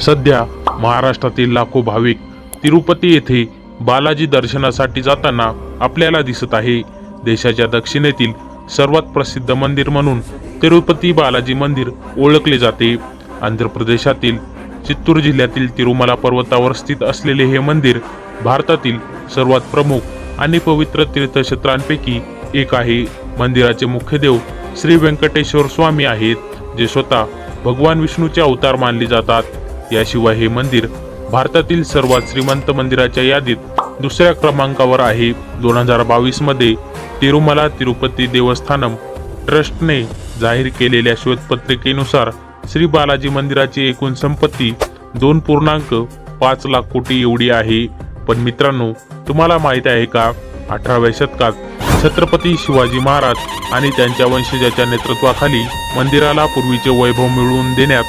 सध्या महाराष्ट्रातील लाखो भाविक तिरुपती येथे बालाजी दर्शनासाठी जाताना आपल्याला दिसत आहे. देशाच्या दक्षिणेतील सर्वात प्रसिद्ध मंदिर म्हणून तिरुपती बालाजी मंदिर ओळखले जाते. आंध्र प्रदेशातील चित्तूर जिल्ह्यातील तिरुमला पर्वतावर स्थित असलेले हे मंदिर भारतातील सर्वात प्रमुख आणि पवित्र तीर्थक्षेत्रांपैकी एक आहे. मंदिराचे मुख्य देव श्री व्यंकटेश्वर स्वामी आहेत जे स्वतः भगवान विष्णूचे अवतार मानले जातात. याशिवाय हे मंदिर भारतातील सर्वात श्रीमंत मंदिराच्या यादीत दुसऱ्या क्रमांकावर आहे. दोन हजार बावीसमध्ये तिरुमला तिरुपती देवस्थानम ट्रस्टने जाहीर केलेल्या श्वेतपत्रिकेनुसार श्री बालाजी मंदिराची एकूण संपत्ती दोन पूर्णांक पाच लाख कोटी एवढी आहे. पण मित्रांनो तुम्हाला माहीत आहे का? अठराव्या शतकात छत्रपती शिवाजी महाराज आणि त्यांच्या वंशजाच्या नेतृत्वाखाली मंदिराला पूर्वीचे वैभव मिळवून देण्यात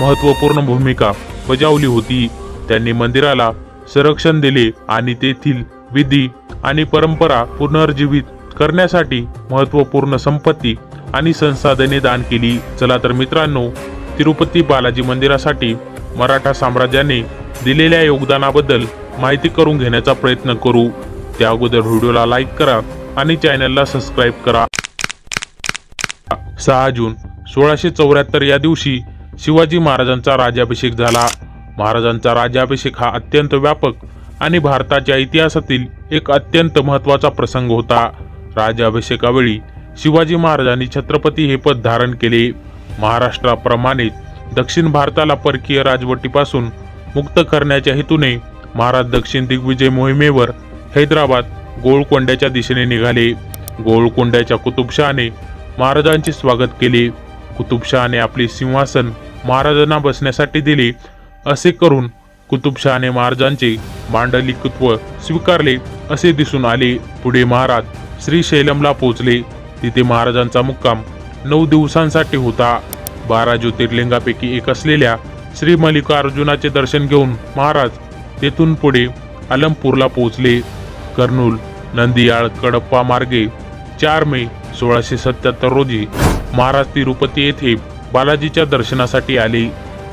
महत्त्वपूर्ण भूमिका बजावली होती. त्यांनी मंदिराला संरक्षण दिले आणि तेथील विधी आणि परंपरा पुनर्जीवित करण्यासाठी महत्त्वपूर्ण संपत्ती आणि संसाधने दान केली. चला तर मित्रांनो तिरुपती बालाजी मंदिरासाठी मराठा साम्राज्याने दिलेल्या योगदानाबद्दल माहिती करून घेण्याचा प्रयत्न करू. त्या अगोदर व्हिडिओला लाईक करा आणि चॅनलला सबस्क्राईब करा. सहा जून सोळाशे चौऱ्याहत्तर या दिवशी शिवाजी महाराजांचा राज्याभिषेक झाला. महाराजांचा राज्याभिषेक हा अत्यंत व्यापक आणि भारताच्या इतिहासातील एक अत्यंत महत्त्वाचा प्रसंग होता. राज्याभिषेकावेळी शिवाजी महाराजांनी छत्रपती हे पद धारण केले. महाराष्ट्राप्रमाणे दक्षिण भारताला परकीय राजवटीपासून मुक्त करण्याच्या हेतूने महाराज दक्षिण दिग्विजय मोहिमेवर हैदराबाद गोळकोंड्याच्या दिशेने निघाले. गोळकोंड्याच्या कुतुबशहाने महाराजांचे स्वागत केले. कुतुबशहाने आपले सिंहासन महाराजांना बसण्यासाठी दिले. असे करून कुतुबशहाने महाराजांचे मांडलिकत्व स्वीकारले. असे दिसून आले. पुढे महाराज श्रीशैलमला पोहोचले. तिथे महाराजांचा मुक्काम नऊ दिवसांसाठी होता. बारा ज्योतिर्लिंगापैकी एक असलेल्या श्री मल्लिकार्जुनाचे दर्शन घेऊन महाराज तेथून पुढे अलमपूरला पोहोचले. कर्नूल नंदियाळ कडप्पा मार्गे चार मे सोळाशे सत्याहत्तर रोजी महाराज तिरुपती येथे बालाजीच्या दर्शनासाठी आली.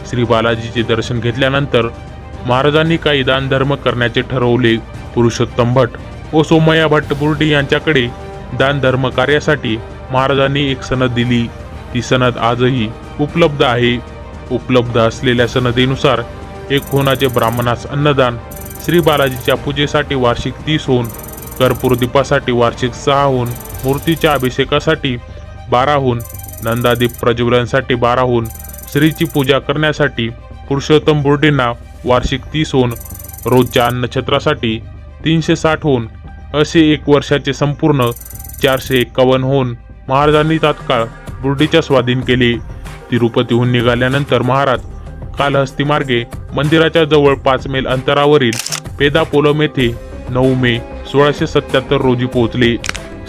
श्री बालाजीचे दर्शन घेतल्यानंतर महाराजांनी काही दानधर्म करण्याचे ठरवले. पुरुषोत्तम भट व सोमय्या भट्ट बुर्डे यांच्याकडे दानधर्म कार्यासाठी महाराजांनी एक सनद दिली. ती सनद आजही उपलब्ध आहे. उपलब्ध असलेल्या सनदेनुसार एक होनाचे ब्राह्मणास अन्नदान श्री बालाजीच्या पूजेसाठी वार्षिक तीस होऊन कर्पूर दीपासाठी वार्षिक सहा होऊन मूर्तीच्या अभिषेकासाठी बाराहून नंदादीप प्रज्वलनसाठी बारा होऊन श्रीची पूजा करण्यासाठी पुरुषोत्तम बुर्डींना वार्षिक तीस होऊन रोजच्या अन्नछत्रासाठी तीनशे साठ होऊन असे एक वर्षाचे संपूर्ण चारशे एक्कावन्न होऊन महाराजांनी तात्काळ बुर्डीच्या स्वाधीन केले. तिरुपतीहून निघाल्यानंतर महाराज कालहस्ती मार्गे मंदिराच्या जवळ पाच मेल अंतरावरील पेदापोलम येथे नऊ मे सोळाशे सत्याहत्तर रोजी पोहोचले.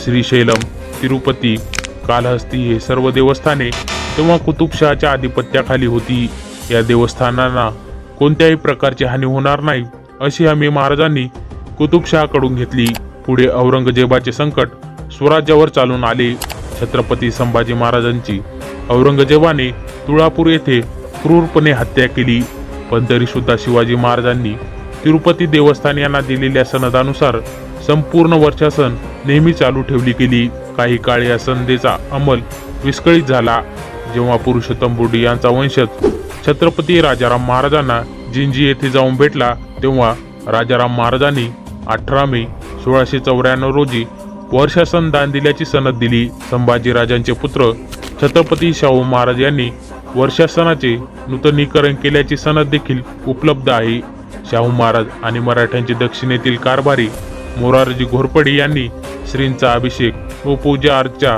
श्रीशैलम तिरुपती कालहस्ती हे सर्व देवस्थाने तेव्हा कुतुबशहाच्या आधिपत्याखाली होती. या देवस्थानांना कोणत्याही प्रकारची हानी होणार नाही अशी हमी महाराजांनी कुतुबशहाकडून घेतली. पुढे औरंगजेबाचे संकट स्वराज्यावर चालून आले. छत्रपती संभाजी महाराजांची औरंगजेबाने तुळापूर येथे क्रूरपणे हत्या केली. पण तरीसुद्धा शिवाजी महाराजांनी तिरुपती देवस्थान यांना दिलेल्या सनदानुसार संपूर्ण वर्षासन नेहमी चालू ठेवली गेली. काही काळ या संधीचा अंमल विस्कळीत झाला. जेव्हा पुरुषोत्तम बुडी यांचा वंशज छत्रपती राजाराम महाराजांना जिंजी येथे जाऊन भेटला तेव्हा राजाराम महाराजांनी अठरा मे सोळाशे चौऱ्याण्णव रोजी वर्षासन दान दिल्याची सनद दिली. संभाजी राजांचे पुत्र छत्रपती शाहू महाराज यांनी वर्षासनाचे नूतनीकरण केल्याची सनद देखील उपलब्ध आहे. शाहू महाराज आणि मराठ्यांचे दक्षिणेतील कारभारी मोरारजी घोरपडे यांनी श्रींचा अभिषेक व पूजा अर्चा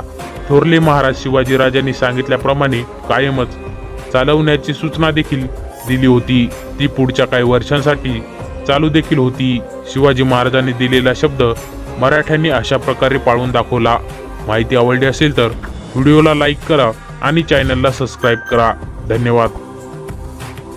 थोरले महाराज शिवाजी राजांनी सांगितल्याप्रमाणे कायमच चालवण्याची सूचना देखील दिली होती. ती पुढच्या काही वर्षांसाठी चालू देखील होती. शिवाजी महाराजांनी दिलेला शब्द मराठ्यांनी अशा प्रकारे पाळून दाखवला. माहिती आवडली असेल तर व्हिडिओला लाईक करा आणि चॅनलला सबस्क्राईब करा. धन्यवाद.